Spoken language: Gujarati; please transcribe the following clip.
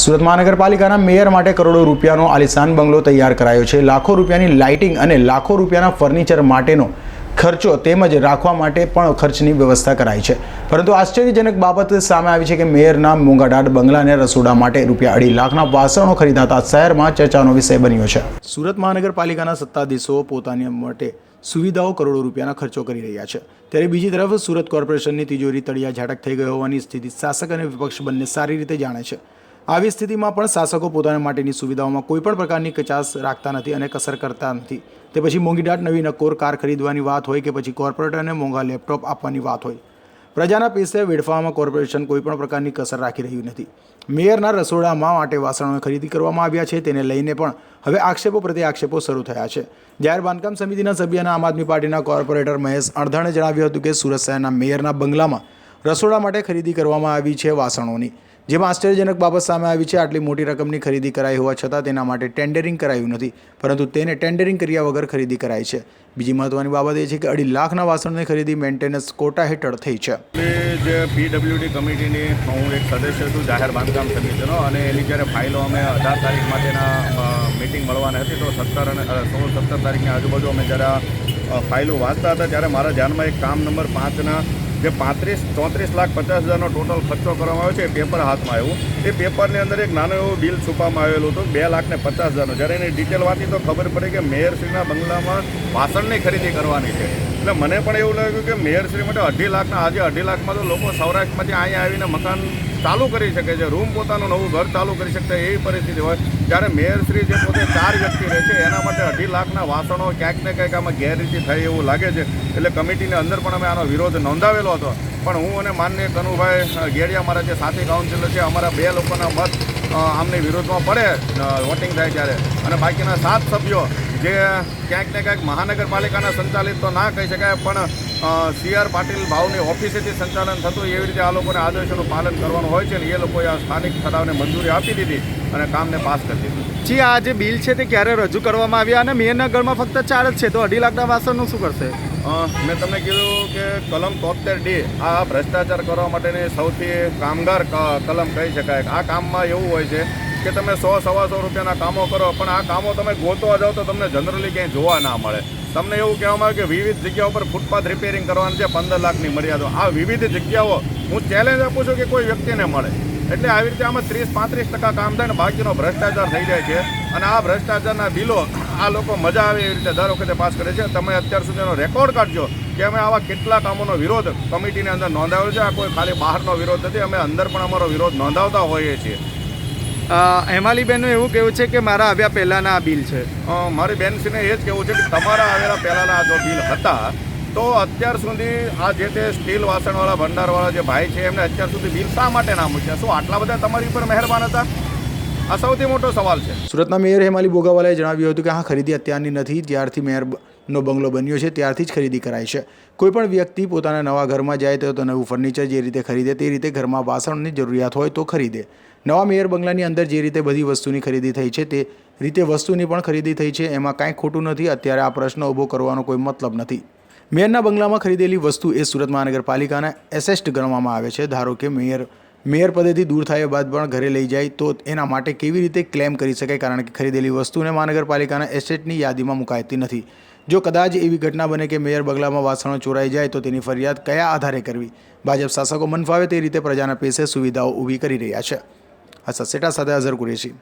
સુરત મહાનગરપાલિકાના મેયર માટે કરોડો રૂપિયાનો આલિશાન બંગલો તૈયાર કરાયો છે. લાખો રૂપિયાની લાઇટિંગ અને લાખો રૂપિયાના ફર્નિચર માટેનો ખર્ચો તેમજ રાખવા માટે પણ ખર્ચની વ્યવસ્થા કરાઈ છે. પરંતુ આશ્ચર્યજનક બાબત સામે આવી છે કે મેયરના મોંઘાડાટ બંગલાને રસોડા માટે રૂપિયા અઢી લાખના વાસણો ખરીદાતા શહેરમાં ચર્ચાનો વિષય બન્યો છે. સુરત મહાનગરપાલિકાના સત્તાધીશો પોતાની માટે સુવિધાઓ કરોડો રૂપિયાના ખર્ચો કરી રહ્યા છે. ત્યારે બીજી તરફ સુરત કોર્પોરેશનની તિજોરી તળિયા ઝાટક થઈ ગઈ હોવાની સ્થિતિ શાસક અને વિપક્ષ બંને સારી રીતે જાણે છે. આવી સ્થિતિમાં પણ શાસકો પોતાના માટેની સુવિધાઓમાં કોઈપણ પ્રકારની કચાસ રાખતા નથી અને કસર કરતા નથી. તે પછી મોંઘીદાટ, નવી નકોર, કાર ખરીદવાની વાત હોય કે પછી કોર્પોરેટરને મોંઘા લેપટોપ આપવાની વાત હોય. પ્રજાના પૈસે વેડફાવામાં કોર્પોરેશન કોઈપણ પ્રકારની કસર રાખી રહ્યું નથી. મેયરના રસોડામાં માટે વાસણો ખરીદી કરવામાં આવ્યા છે, તેને લઈને પણ હવે આક્ષેપો પ્રત્યે આક્ષેપો શરૂ થયા છે. જાહેર બાંધકામ સમિતિના સભ્ય અને આમ આદમી પાર્ટીના કોર્પોરેટર મહેશ અણધાણે જણાવ્યું હતું કે સુરત શહેરના મેયરના બંગલામાં રસોડા માટે ખરીદી કરવામાં આવી છે વાસણોની. જેમાં આશ્ચર્યજનક બાબત સામે આવી છે, આટલી મોટી રકમની ખરીદી કરાઈ હોવા છતાં તેના માટે ટેન્ડરિંગ કરાયું નથી, પરંતુ તેને ટેન્ડરિંગ કર્યા વગર ખરીદી કરાઈ છે. બીજી મહત્વની બાબત એ છે કે અઢી લાખના વાસણની ખરીદી મેન્ટેનન્સ કોટા હેઠળ થઈ છે. જે પીડબ્લ્યુડી કમિટીની હું એક સદસ્ય છું, જાહેર બાંધકામ સમિતિનો, અને એની જ્યારે ફાઇલો અમે અઢાર તારીખ માટેના મિટિંગ મળવાની હતી, તો સત્તર અને સોળ સત્તર તારીખની આજુબાજુ અમે જ્યારે ફાઇલો વાંચતા હતા, ત્યારે મારા ધ્યાનમાં એક કામ નંબર પાંચના જે પાંત્રીસ, ચોત્રીસ લાખ પચાસ હજારનો ટોટલ ખર્ચો કરવામાં આવ્યો છે, એ પેપર હાથમાં આવ્યું. એ પેપરની અંદર એક નાનું એવું બિલ છૂપવામાં આવેલું હતું, બે લાખ ને પચાસ હજારનું. જ્યારે એની ડિટેલ વાંચી તો ખબર પડી કે મેયરશ્રીના બંગલામાં વાસણની ખરીદી કરવાની છે. એટલે મને પણ એવું લાગ્યું કે મેયરશ્રી માટે અઢી લાખના, આજે અઢી લાખમાં તો લોકો સૌરાષ્ટ્રમાંથી અહીંયા આવીને મકાન ચાલુ કરી શકે છે. રૂમ પોતાનું નવું ઘર ચાલુ કરી શકતા એવી પરિસ્થિતિ હોય. જ્યારે મેયરશ્રી જે પોતે ચાર વ્યક્તિ રહે છે, એના માટે અઢી લાખના વાસણો ક્યાંક ને ક્યાંક આમાં ગેરરીતિ થઈ એવું લાગે છે. એટલે કમિટીની અંદર પણ અમે આનો વિરોધ નોંધાવેલો હતો. પણ હું અને માનનીય કનુભાઈ ગેડિયા મારા જે સાથી કાઉન્સિલર છે, અમારા બે લોકોના મત આમની વિરોધમાં પડે વોટિંગ થાય ત્યારે. અને બાકીના સાત સભ્યો જે ક્યાંક ને ક્યાંક મહાનગરપાલિકાના સંચાલિત તો ના કહી શકાય, પણ સી આર પાટીલ ભાવની ઓફિસેથી સંચાલન થતું એવી રીતે આ લોકોને આદેશોનું પાલન કરવાનું હોય છે ને એ લોકોએ આ સ્થાનિક ઠરાવને મંજૂરી આપી દીધી અને કામને પાસ કરી દીધું. જી આ જે બિલ છે તે ક્યારે રજૂ કરવામાં આવ્યા અને મેયરના ઘરમાં ફક્ત ચાર જ છે તો અઢી લાખના વાસણનું શું કરશે? મેં તમને કીધું કે કલમ તોતેર ડી આ ભ્રષ્ટાચાર કરવા માટેની સૌથી કામગાર કલમ કહી શકાય. આ કામમાં એવું હોય છે કે તમે સો સવા સો રૂપિયાના કામો કરો પણ આ કામો તમે ગોતવા જાઓ તો તમને જનરલી ક્યાંય જોવા ના મળે. તમને એવું કહેવામાં આવે કે વિવિધ જગ્યાઓ પર ફૂટપાથ રિપેરિંગ કરવાની છે, પંદર લાખની મર્યાદા. આ વિવિધ જગ્યાઓ હું ચેલેન્જ આપું છું કે કોઈ વ્યક્તિને મળે. એટલે આવી રીતે આમાં ત્રીસ, પાંત્રીસ ટકા કામ થાય ને બાકીનો ભ્રષ્ટાચાર થઈ જાય છે. અને આ ભ્રષ્ટાચારના બિલો આ લોકો મજા આવે એવી રીતે દર વખતે પાસ કરે છે. તમે અત્યાર સુધીનો રેકોર્ડ કાઢજો કે અમે આવા કેટલા કામોનો વિરોધ કમિટીની અંદર નોંધાવ્યો છે. આ કોઈ ખાલી બહારનો વિરોધ નથી. અમે અંદર પણ અમારો વિરોધ નોંધાવતા હોઈએ છીએ. હેમાલીબેનનું એવું કહેવું છે કે મારા આવ્યા પહેલાંના આ બિલ છે. મારી બેનશ્રીને એ જ કહેવું છે કે તમારા આવેલા પહેલાંના આ જો બિલ હતા તો અત્યાર સુધી આ જે તે સ્ટીલ વાસણવાળા ભંડારવાળા જે ભાઈ છે એમને અત્યાર સુધી બિલ શા માટે ના મૂક્યા? શું આટલા બધા તમારી ઉપર મહેરબાન હતા? આ સૌથી મોટો સવાલ છે. સુરતના મેયર હેમાલી બોગાવાલાએ જણાવ્યું હતું કે હા ખરીદી અત્યારની નથી જ્યારથી મેયરનો બંગલો બન્યો છે ત્યારથી જ ખરીદી કરાય છે. કોઈપણ વ્યક્તિ પોતાના નવા ઘરમાં જાય તો તો નવું ફર્નિચર જે રીતે ખરીદે તે રીતે ઘરમાં વાસણની જરૂરિયાત હોય તો ખરીદે. નવા મેયર બંગલાની અંદર જે રીતે બધી વસ્તુની ખરીદી થઈ છે, તે રીતે વસ્તુની પણ ખરીદી થઈ છે. એમાં કાંઈ ખોટું નથી. અત્યારે આ પ્રશ્ન ઊભો કરવાનો કોઈ મતલબ નથી. મેયરના બંગલામાં ખરીદેલી વસ્તુ એ સુરત મહાનગરપાલિકાના એસેસ્ટ ગણવામાં આવે છે. ધારો કે મેયર મેયર પદેથી દૂર થયા બાદ પણ ઘરે લઈ જાય, તો એના માટે કેવી રીતે ક્લેમ કરી શકાય? કારણ કે ખરીદેલી વસ્તુને મહાનગરપાલિકાના એસેટની યાદીમાં મુકાતી નથી. જો કદાચ એવી ઘટના બને કે મેયર બંગલામાં વાસણો ચોરાઈ જાય, તો તેની ફરિયાદ કયા આધારે કરવી? ભાજપ શાસકો મન ફાવે તે રીતે પ્રજાના પેસે સુવિધાઓ ઊભી કરી રહ્યા છે. આ સસેટા સાથે અઝર કુરેશી